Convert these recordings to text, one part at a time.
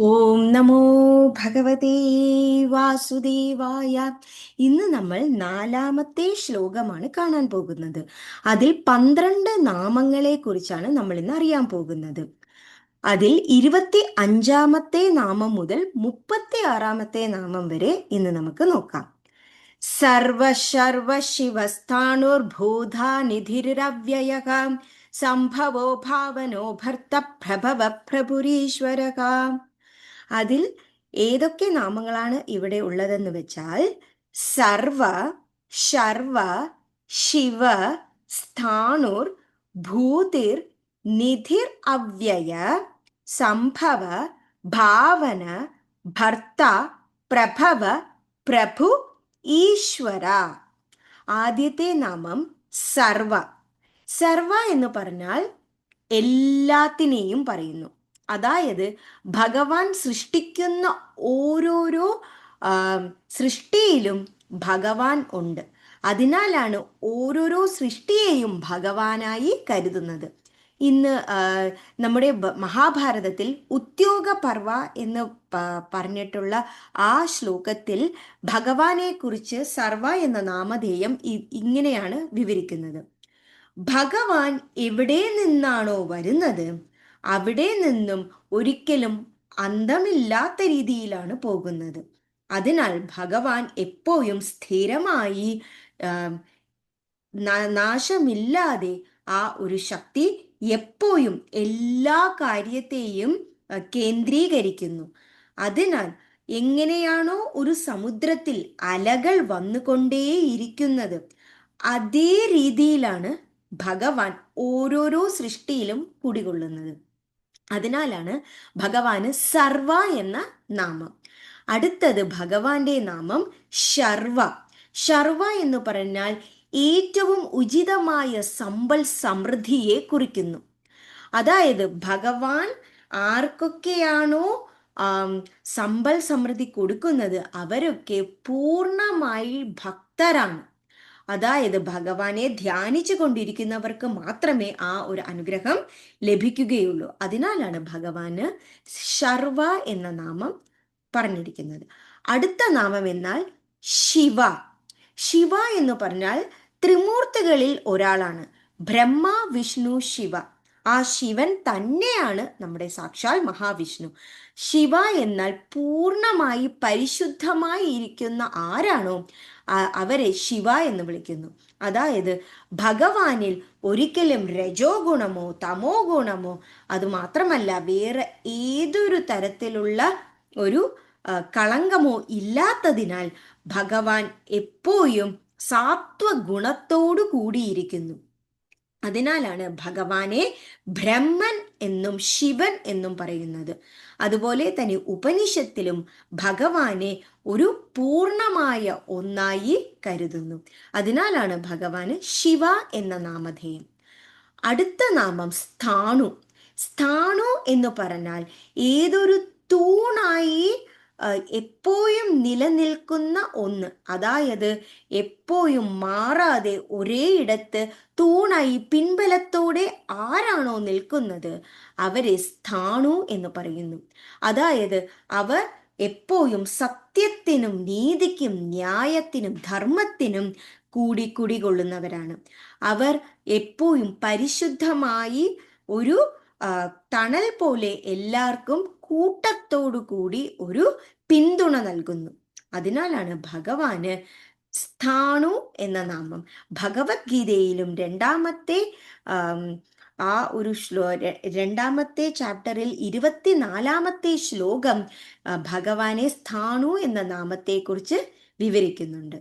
ഓം നമോ ഭഗവതേ വാസുദേവായ. ഇന്ന് നമ്മൾ നാലാമത്തെ ശ്ലോകമാണ് കാണാൻ പോകുന്നത്. അതിൽ പന്ത്രണ്ട് നാമങ്ങളെ കുറിച്ചാണ് നമ്മൾ ഇന്ന് അറിയാൻ പോകുന്നത്. അതിൽ ഇരുപത്തി അഞ്ചാമത്തെ നാമം മുതൽ മുപ്പത്തി ആറാമത്തെ നാമം വരെ ഇന്ന് നമുക്ക് നോക്കാം. സർവ ശിവസ്ഥാണുർഭൂതാനിധിരവ്യയ സംഭവോ ഭാവനോ ഭർത്ത പ്രഭവ പ്രഭുരീശ്വരക അതിൽ ഏതൊക്കെ നാമങ്ങളാണ് ഇവിടെ ഉള്ളതെന്ന് വെച്ചാൽ സർവ ശർവ ശിവ സ്ഥാണുർ ഭൂതിർ നിധിർ അവ്യയ സംഭവ ഭാവന ഭർത്ത പ്രഭവ പ്രഭു ഈശ്വര. ആദ്യത്തെ നാമം സർവ. സർവ എന്ന് പറഞ്ഞാൽ എല്ലാത്തിനെയും പറയുന്നു. അതായത് ഭഗവാൻ സൃഷ്ടിക്കുന്ന ഓരോരോ സൃഷ്ടിയിലും ഭഗവാൻ ഉണ്ട്. അതിനാലാണ് ഓരോരോ സൃഷ്ടിയെയും ഭഗവാനായി കരുതുന്നത്. ഇന്ന് നമ്മുടെ മഹാഭാരതത്തിൽ ഉദ്യോഗ പർവ എന്ന് പറഞ്ഞിട്ടുള്ള ആ ശ്ലോകത്തിൽ ഭഗവാനെ കുറിച്ച് സർവ എന്ന നാമധേയം ഇങ്ങനെയാണ് വിവരിക്കുന്നത്. ഭഗവാൻ എവിടെ നിന്നാണോ വരുന്നത്? അവിടെ നിന്നും ഒരിക്കലും അന്തമില്ലാത്ത രീതിയിലാണ് പോകുന്നത്. അതിനാൽ ഭഗവാൻ എപ്പോഴും സ്ഥിരമായി നാശമില്ലാതെ ആ ഒരു ശക്തി എപ്പോഴും എല്ലാ കാര്യത്തെയും കേന്ദ്രീകരിക്കുന്നു. അതിനാൽ എങ്ങനെയാണോ ഒരു സമുദ്രത്തിൽ അലകൾ വന്നുകൊണ്ടേയിരിക്കുന്നത് അതേ രീതിയിലാണ് ഭഗവാൻ ഓരോരോ സൃഷ്ടിയിലും കുടികൊള്ളുന്നത്. അതിനാലാണ് ഭഗവാന് സർവ എന്ന നാമം. അടുത്തത് ഭഗവാന്റെ നാമം ശർവ. ശർവ എന്ന് പറഞ്ഞാൽ ഏറ്റവും ഉചിതമായ സമ്പൽ സമൃദ്ധിയെ കുറിക്കുന്നു. അതായത് ഭഗവാൻ ആർക്കൊക്കെയാണോ സമ്പൽ സമൃദ്ധി കൊടുക്കുന്നത് അവരൊക്കെ പൂർണമായി ഭക്തരാണ്. അതായത് ഭഗവാനെ ധ്യാനിച്ചു കൊണ്ടിരിക്കുന്നവർക്ക് മാത്രമേ ആ ഒരു അനുഗ്രഹം ലഭിക്കുകയുള്ളൂ. അതിനാലാണ് ഭഗവാന് ശർവ എന്ന നാമം പറഞ്ഞിരിക്കുന്നത്. അടുത്ത നാമം എന്നാൽ ശിവ. ശിവ എന്ന് പറഞ്ഞാൽ ത്രിമൂർത്തികളിൽ ഒരാളാണ്. ബ്രഹ്മ വിഷ്ണു ശിവ. ആ ശിവൻ തന്നെയാണ് നമ്മുടെ സാക്ഷാൽ മഹാവിഷ്ണു. ശിവ എന്നാൽ പൂർണമായി പരിശുദ്ധമായി ഇരിക്കുന്ന ആരാണോ? അവരെ ശിവ എന്ന് വിളിക്കുന്നു. അതായത് ഭഗവാനിൽ ഒരിക്കലും രജോ ഗുണമോ തമോ ഗുണമോ അത് മാത്രമല്ല വേറെ ഏതൊരു തരത്തിലുള്ള ഒരു കളങ്കമോ ഇല്ലാത്തതിനാൽ ഭഗവാൻ എപ്പോഴും സാത്വഗുണത്തോടു കൂടിയിരിക്കുന്നു. അതിനാലാണ് ഭഗവാനെ ബ്രഹ്മൻ എന്നും ശിവൻ എന്നും പറയുന്നത്. അതുപോലെ തന്നെ ഉപനിഷത്തിലും ഭഗവാനെ ഒരു പൂർണമായ ഒന്നായി കരുതുന്നു. അതിനാലാണ് ഭഗവാന് ശിവ എന്ന നാമധേയം. അടുത്ത നാമം സ്ഥാണു. സ്ഥാണു എന്ന് പറഞ്ഞാൽ ഏതൊരു തൂണായി എപ്പോഴും നിലനിൽക്കുന്ന ഒന്ന്. അതായത് എപ്പോഴും മാറാതെ ഒരേ ഇടത്ത് തൂണായി പിൻബലത്തോടെ ആരാണോ നിൽക്കുന്നത് അവരെ സ്ഥാണു എന്ന് പറയുന്നു. അതായത് അവർ എപ്പോഴും സത്യത്തിനും നീതിക്കും ന്യായത്തിനും ധർമ്മത്തിനും കൂടി കുടികൊള്ളുന്നവരാണ്. അവർ എപ്പോഴും പരിശുദ്ധമായി ഒരു തണൽ പോലെ എല്ലാവർക്കും കൂട്ടത്തോടു കൂടി ഒരു പിന്തുണ നൽകുന്നു. അതിനാലാണ് ഭഗവാന് സ്ഥാണു എന്ന നാമം. ഭഗവത്ഗീതയിലും രണ്ടാമത്തെ ആ ഒരു ശ്ലോ രണ്ടാമത്തെ ചാപ്റ്ററിൽ ഇരുപത്തിനാലാമത്തെ ശ്ലോകം ഭഗവാനെ സ്ഥാണു എന്ന നാമത്തെ കുറിച്ച് വിവരിക്കുന്നുണ്ട്.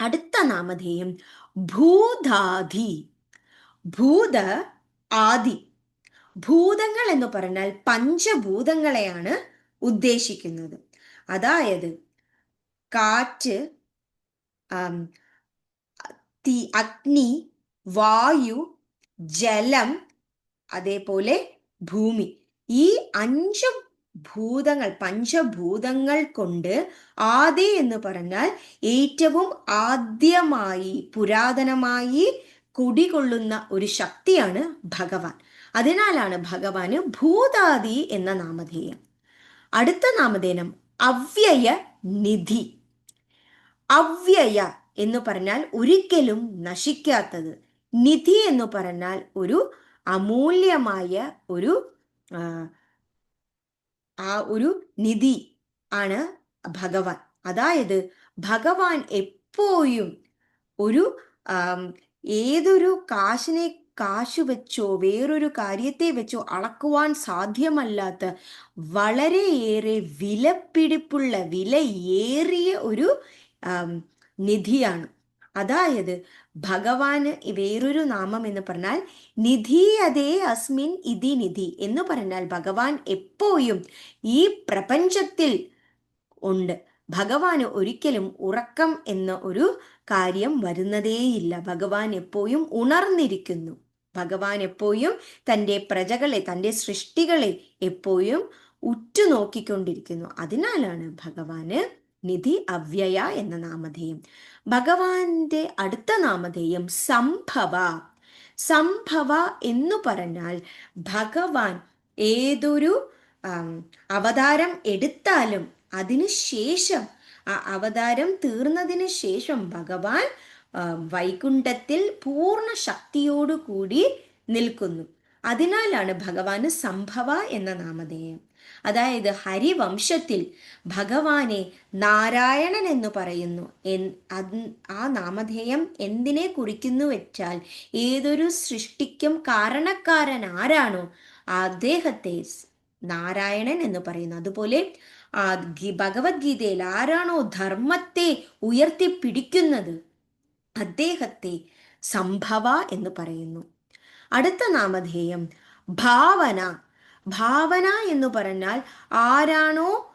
അടുത്ത നാമധേയം ഭൂതാധി. ഭൂത ആദി. ഭൂതങ്ങൾ എന്ന് പറഞ്ഞാൽ പഞ്ചഭൂതങ്ങളെയാണ് ഉദ്ദേശിക്കുന്നത്. അതായത് കാറ്റ് തീ അഗ്നി വായു ജലം അതേപോലെ ഭൂമി. ഈ അഞ്ച് ഭൂതങ്ങൾ പഞ്ചഭൂതങ്ങൾ കൊണ്ട് ആദി എന്ന് പറഞ്ഞാൽ ഏറ്റവും ആദ്യമായി പുരാതനമായി കുടികൊള്ളുന്ന ഒരു ശക്തിയാണ് ഭഗവാൻ. അതിനാലാണ് ഭഗവാന് ഭൂതാദി എന്ന നാമധേയം. അടുത്ത നാമധേയം അവ്യയ നിധി. അവ്യയ എന്ന് പറഞ്ഞാൽ ഒരിക്കലും നശിക്കാത്തത്. നിധി എന്ന് പറഞ്ഞാൽ ഒരു അമൂല്യമായ ഒരു ആ, ഒരു നിധി ആണ് ഭഗവാൻ. അതായത് ഭഗവാൻ എപ്പോഴും ഒരു ഏതൊരു കാശിനെ കാശ് വെച്ചോ വേറൊരു കാര്യത്തെ വെച്ചോ അളക്കുവാൻ സാധ്യമല്ലാത്ത വളരെയേറെ വിലപിടിപ്പുള്ള വിലയേറിയ ഒരു നിധിയാണ്. അതായത് ഭഗവാന് വേറൊരു നാമം എന്ന് പറഞ്ഞാൽ നിധി അതേ അസ്മിൻ ഇതി നിധി എന്ന് പറഞ്ഞാൽ ഭഗവാൻ എപ്പോഴും ഈ പ്രപഞ്ചത്തിൽ ഉണ്ട്. ഭഗവാന് ഒരിക്കലും ഉറക്കം എന്ന ഒരു കാര്യം വരുന്നതേയില്ല. ഭഗവാൻ എപ്പോഴും ഉണർന്നിരിക്കുന്നു. ഭഗവാൻ എപ്പോഴും തന്റെ പ്രജകളെ തന്റെ സൃഷ്ടികളെ എപ്പോഴും ഉറ്റുനോക്കിക്കൊണ്ടിരിക്കുന്നു. അതിനാലാണ് ഭഗവാന് നിധി അവ്യയ എന്ന നാമധേയം. ഭഗവാന്റെ അടുത്ത നാമധേയം സംഭവ. സംഭവ എന്നു പറഞ്ഞാൽ ഭഗവാൻ ഏതൊരു അവതാരം എടുത്താലും അതിനു ശേഷം ആ അവതാരം തീർന്നതിന് ശേഷം ഭഗവാൻ വൈകുണ്ഠത്തിൽ പൂർണ ശക്തിയോടുകൂടി നിൽക്കുന്നു. അതിനാലാണ് ഭഗവാന് സംഭവ എന്ന നാമധേയം. അതായത് ഹരിവംശത്തിൽ ഭഗവാനെ നാരായണൻ എന്ന് പറയുന്നു. ആ നാമധേയം എന്തിനെ കുറിക്കുന്നു വെച്ചാൽ ഏതൊരു സൃഷ്ടിക്കും കാരണക്കാരൻ ആരാണോ അദ്ദേഹത്തെ നാരായണൻ എന്ന് പറയുന്നു. അതുപോലെ ആ ഭഗവത്ഗീതയിൽ ആരാണോ ധർമ്മത്തെ ഉയർത്തിപ്പിടിക്കുന്നത് അദ്ദേഹത്തെ സംഭവ എന്ന് പറയുന്നു. അടുത്ത നാമധേയം ഭാവന. ഭാവന എന്ന് പറഞ്ഞാൽ ആരാണോ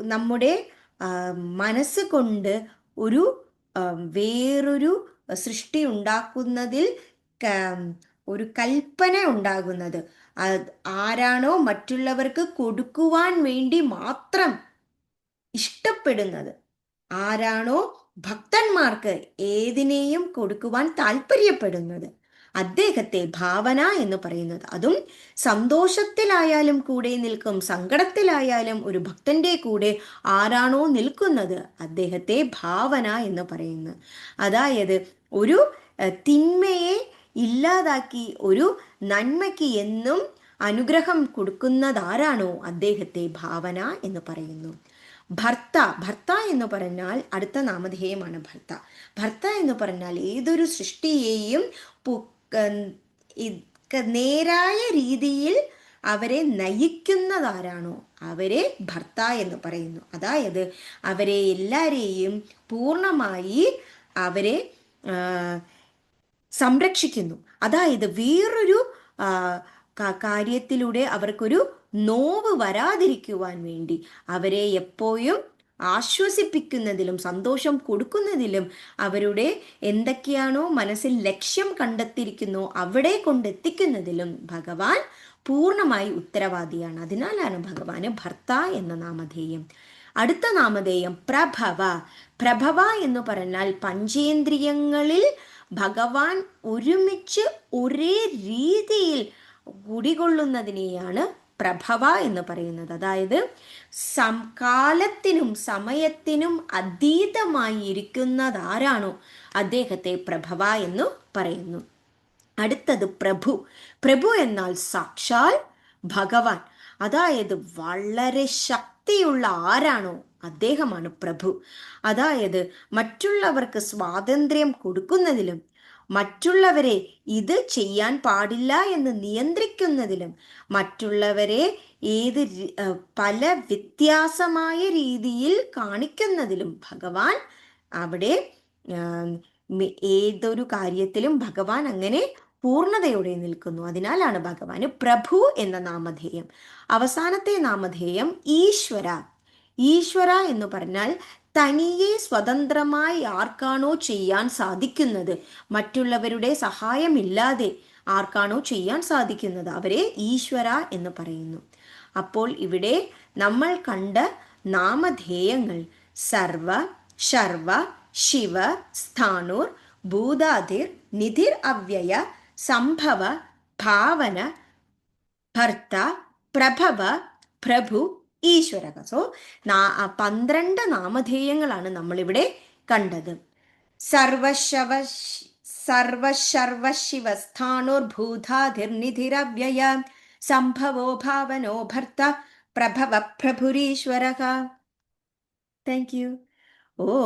നമ്മുടെ മനസ്സ് കൊണ്ട് ഒരു വേറൊരു സൃഷ്ടി ഉണ്ടാക്കുന്നതിൽ ഒരു കൽപ്പന ഉണ്ടാകുന്നത്. ആരാണോ മറ്റുള്ളവർക്ക് കൊടുക്കുവാൻ വേണ്ടി മാത്രം ഇഷ്ടപ്പെടുന്നത്. ആരാണോ ഭക്തന്മാർക്ക് ഏതിനെയും കൊടുക്കുവാൻ താല്പര്യപ്പെടുന്നത്? അദ്ദേഹത്തെ ഭാവന എന്ന് പറയുന്നത്. അതും സന്തോഷത്തിലായാലും കൂടെ നിൽക്കും സങ്കടത്തിലായാലും ഒരു ഭക്തന്റെ കൂടെ ആരാണോ നിൽക്കുന്നത് അദ്ദേഹത്തെ ഭാവന എന്ന് പറയുന്നു. അതായത് ഒരു തിന്മയെ ഇല്ലാതാക്കി ഒരു നന്മയ്ക്ക് എന്നും അനുഗ്രഹം കൊടുക്കുന്നതാരാണോ അദ്ദേഹത്തെ ഭാവന എന്ന് പറയുന്നു. ഭർത്ത ഭർത്ത എന്ന് പറഞ്ഞാൽ അടുത്ത നാമധേയമാണ് ഭർത്ത. ഭർത്ത എന്ന് പറഞ്ഞാൽ ഏതൊരു സൃഷ്ടിയെയും നേരായ രീതിയിൽ അവരെ നയിക്കുന്നതാരാണോ അവരെ ഭർത്ത എന്ന് പറയുന്നു. അതായത് അവരെ എല്ലാരെയും പൂർണമായി അവരെ സംരക്ഷിക്കുന്നു. അതായത് വേറൊരു കാര്യത്തിലൂടെ അവർക്കൊരു നോവ് വരാതിരിക്കുവാൻ വേണ്ടി അവരെ എപ്പോഴും ആശ്വസിപ്പിക്കുന്നതിലും സന്തോഷം കൊടുക്കുന്നതിലും അവരുടെ എന്തൊക്കെയാണോ മനസ്സിൽ ലക്ഷ്യം കണ്ടെത്തിയിരിക്കുന്നോ അവിടെ കൊണ്ടെത്തിക്കുന്നതിലും ഭഗവാൻ പൂർണമായി ഉത്തരവാദിയാണ്. അതിനാലാണ് ഭഗവാന് ഭർത്ത എന്ന നാമധേയം. അടുത്ത നാമധേയം പ്രഭവ. പ്രഭവ എന്ന് പറഞ്ഞാൽ പഞ്ചേന്ദ്രിയങ്ങളിൽ ഭഗവാൻ ഒരുമിച്ച് ഒരേ രീതിയിൽ കുടികൊള്ളുന്നതിനെയാണ് പ്രഭവ എന്ന് പറയുന്നത്. അതായത് സംകാലത്തിനും സമയത്തിനും അതീതമായി ഇരിക്കുന്നതാരാണോ അദ്ദേഹത്തെ പ്രഭവ എന്ന് പറയുന്നു. അടുത്തത് പ്രഭു. പ്രഭു എന്നാൽ സാക്ഷാൽ ഭഗവാൻ. അതായത് വളരെ ശക്തിയുള്ള ആരാണോ അദ്ദേഹമാണ് പ്രഭു. അതായത് മറ്റുള്ളവർക്ക് സ്വാതന്ത്ര്യം കൊടുക്കുന്നതിലും മറ്റുള്ളവരെ ഇത് ചെയ്യാൻ പാടില്ല എന്ന് നിയന്ത്രിക്കുന്നതിലും മറ്റുള്ളവരെ ഏത് പല വ്യത്യാസമായ രീതിയിൽ കാണിക്കുന്നതിലും ഭഗവാൻ അവിടെ ഏതൊരു കാര്യത്തിലും ഭഗവാൻ അങ്ങനെ പൂർണതയോടെ നിൽക്കുന്നു. അതിനാലാണ് ഭഗവാന് പ്രഭു എന്ന നാമധേയം. അവസാനത്തെ നാമധേയം ഈശ്വര. ഈശ്വര എന്ന് പറഞ്ഞാൽ തനിയെ സ്വതന്ത്രമായി ആർക്കാണോ ചെയ്യാൻ സാധിക്കുന്നത്? മറ്റുള്ളവരുടെ സഹായമില്ലാതെ ആർക്കാണോ ചെയ്യാൻ സാധിക്കുന്നത്? അവരെ ഈശ്വര എന്ന് പറയുന്നു. അപ്പോൾ ഇവിടെ നമ്മൾ കണ്ട നാമധേയങ്ങൾ സർവ ശർവ ശിവ സ്ഥാനൂർ ഭൂതാതിർ നിധിർ അവ്യയ സംഭവ ഭാവന ഭർത്ത പ്രഭവ പ്രഭു ഈശ്വരക സോ പന്ത്രണ്ട് നാമധേയങ്ങളാണ് നമ്മളിവിടെ കണ്ടത്. സർവശവ സർവശർവശിവസ്ഥാണുർഭൂതാധിർനിധിരവ്യയ സംഭവോ ഭാവനോ ഭർത്ത പ്രഭവ പ്രഭുരീശ്വര താങ്ക് യു ഓ